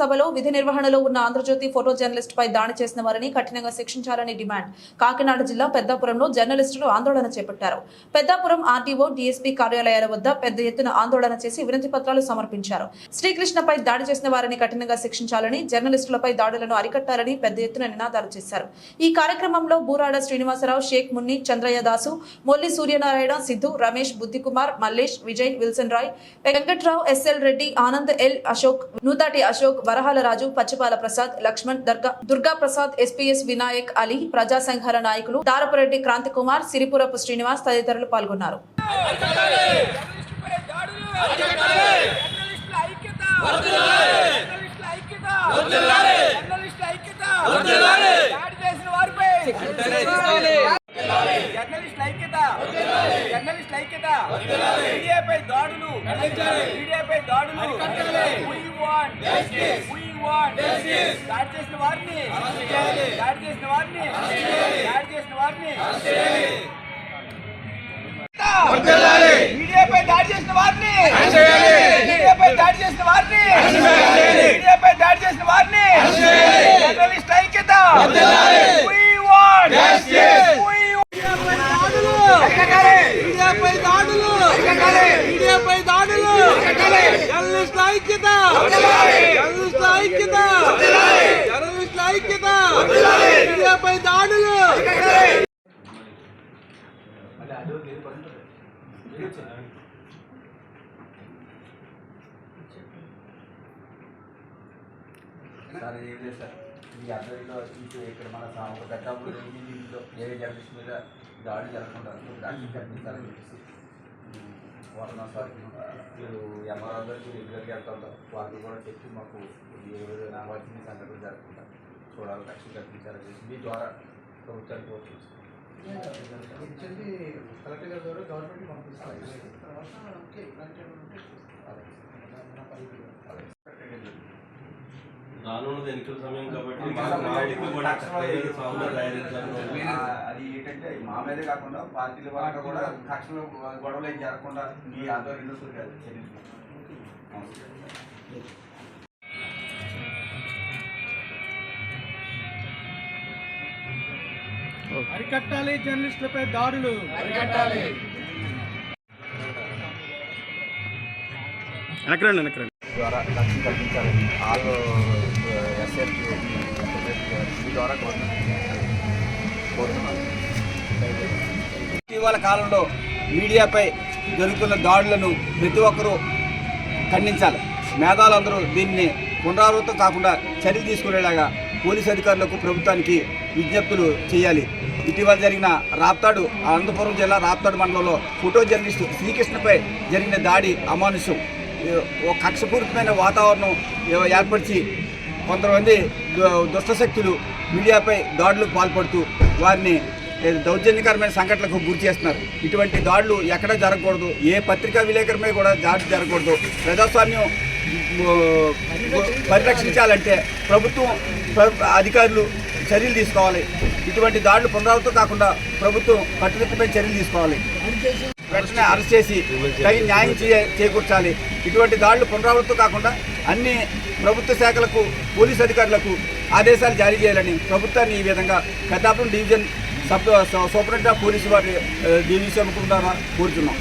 సభలో విధి నిర్వహణలో ఉన్న ఆంధ్రజ్యోతి ఫోటో జర్నలిస్ట్ పై దాడి చేసిన వారిని కఠినంగా శిక్షించాలని డిమాండ్. కాకినాడ జిల్లా పెద్దాపురంలో జర్నలిస్టులు ఆందోళన చేపట్టారు. పెద్దాపురం ఆర్టీఓ డీఎస్పీ కార్యాలయాల వద్ద పెద్ద ఎత్తున ఆందోళన చేసి వినతి పత్రాలు సమర్పించారు. శ్రీకృష్ణపై దాడి చేసిన వారిని కఠినంగా శిక్షించాలని జర్నలిస్టులపై దాడులను అరికట్టాలని పెద్ద ఎత్తున నినాదాలు చేశారు. ఈ కార్యక్రమంలో Burada Srinivasarao Shaik Munni Chandraiah Dasu Molli Suryanarayana Siddhu Ramesh Buddhikumar Mallesh Vijay Wilson Roy Venkatrao SL Reddy Anand L Ashok Nuthati Ashok Varahala Raju Pachipala Prasad Laxman Darga Durga Prasad SPS Vinayak Ali ప్రజా సంఘాల నాయకులు తారపురెడ్డి క్రాంతి కుమార్ సిరిపురపు శ్రీనివాస్ తదితరులు పాల్గొన్నారు దాడులు జర్నలిస్టుల ఐక్యత జర్నలిస్టుల ఐక్యత జర్నలిస్టుల ఐక్యత దాడి చేసిన వారిపై జర్నలిస్టుల ఐక్యత జర్నలిస్టుల ఐక్యత మీడియాపై దాడులు మీడియాపై దాడులు. We want justice. We want justice. దాడి చేసిన వారిని. దాడి చేసిన వారిని. దాడి చేసిన వారిని. మీడియాపై దాడి చేసిన వారిని. మీడియాపై దాడి చేసిన వారిని. మీడియాపై దాడి చేసిన వారిని. జర్నలిస్ట్ ఐక్యత We want We మీడియాపై దాడులు మీడియాపై దాడులు జర్నలిస్ట్ ఐక్యత జర్నలిస్ట్ ఐక్యత జర్నలిస్ట్ ఐక్యత మీడియాపై దాడులు సార్ ఏం లేదు సార్ ఈ అద్దరిలో ఇటు ఇక్కడ మన సా- ఒక పెద్దాపురం ఇంట్లో ఏ జర్నలిస్ట్ మీద దాడి జరగకుండా దాడి కనిపించాలని చెప్పేసి వారణ సార్ మీరు గారికి రెగ్యులర్గా వెళ్తా ఉంటారు వారికి కూడా చెప్పి మాకు అవాల్సిన సంఘటనలు జరగకుండా చూడాలి రక్షణ కల్పించాలని చెప్పి మీ ద్వారా ప్రభుత్వానికి ఓట్లు కలెక్టర్ గారి ద్వారా గవర్నమెంట్ పంపిస్తారు తర్వాత ఓకే ఇలాంటి రానున్నది ఎన్నికల సమయం కాబట్టి అది ఏంటంటే మా మీదే కాకుండా పార్టీల పరంగా కూడా కక్షలు గొడవలు ఏం జరగకుండా మీ ఆధ్వర్యంలో చర్యలు అరికట్టాలి జర్నలిస్టులపై దాడులు. ద్వారా రక్షణ కల్పించాలని ఆల్ ఎస్ఎల్ మీ ద్వారా కోరుతున్నాను ఇటీవల కాలంలో మీడియాపై జరుగుతున్న దాడులను ప్రతి ఒక్కరూ ఖండించాలి. మేధావులందరూ దీన్ని పునరావృతం కాకుండా చర్యలు తీసుకునేలాగా పోలీస్ అధికారులకు ప్రభుత్వానికి విజ్ఞప్తులు చేయాలి. ఇటీవల జరిగిన రాప్తాడు అనంతపురం జిల్లా రాప్తాడు మండలంలో ఫోటో జర్నలిస్టు శ్రీకృష్ణపై జరిగిన దాడి అమానుష్యం కక్షపూరితమైన వాతావరణం ఏర్పరిచి కొంతమంది దుష్టశక్తులు మీడియాపై దాడులకు పాల్పడుతూ వారిని దౌర్జన్యకరమైన సంఘటనలకు గురి చేస్తున్నారు. ఇటువంటి దాడులు ఎక్కడ జరగకూడదు ఏ పత్రికా విలేకరమే కూడా దాడి జరగకూడదు. ప్రజాస్వామ్యం పరిరక్షించాలంటే ప్రభుత్వం అధికారులు చర్యలు తీసుకోవాలి. ఇటువంటి దాడులు పునరావృతం కాకుండా ప్రభుత్వం కట్టుదిట్టమైన చర్యలు తీసుకోవాలి. వెంటనే అరెస్ట్ చేసి తగిన న్యాయం చే చేకూర్చాలి. ఇటువంటి దాడులు పునరావృతం కాకుండా అన్ని ప్రభుత్వ శాఖలకు పోలీస్ అధికారులకు ఆదేశాలు జారీ చేయాలని ప్రభుత్వాన్ని ఈ విధంగా Peddapuram division sub superintendent of police వారి డివిజన్ ద్వారా కోరుతున్నాం.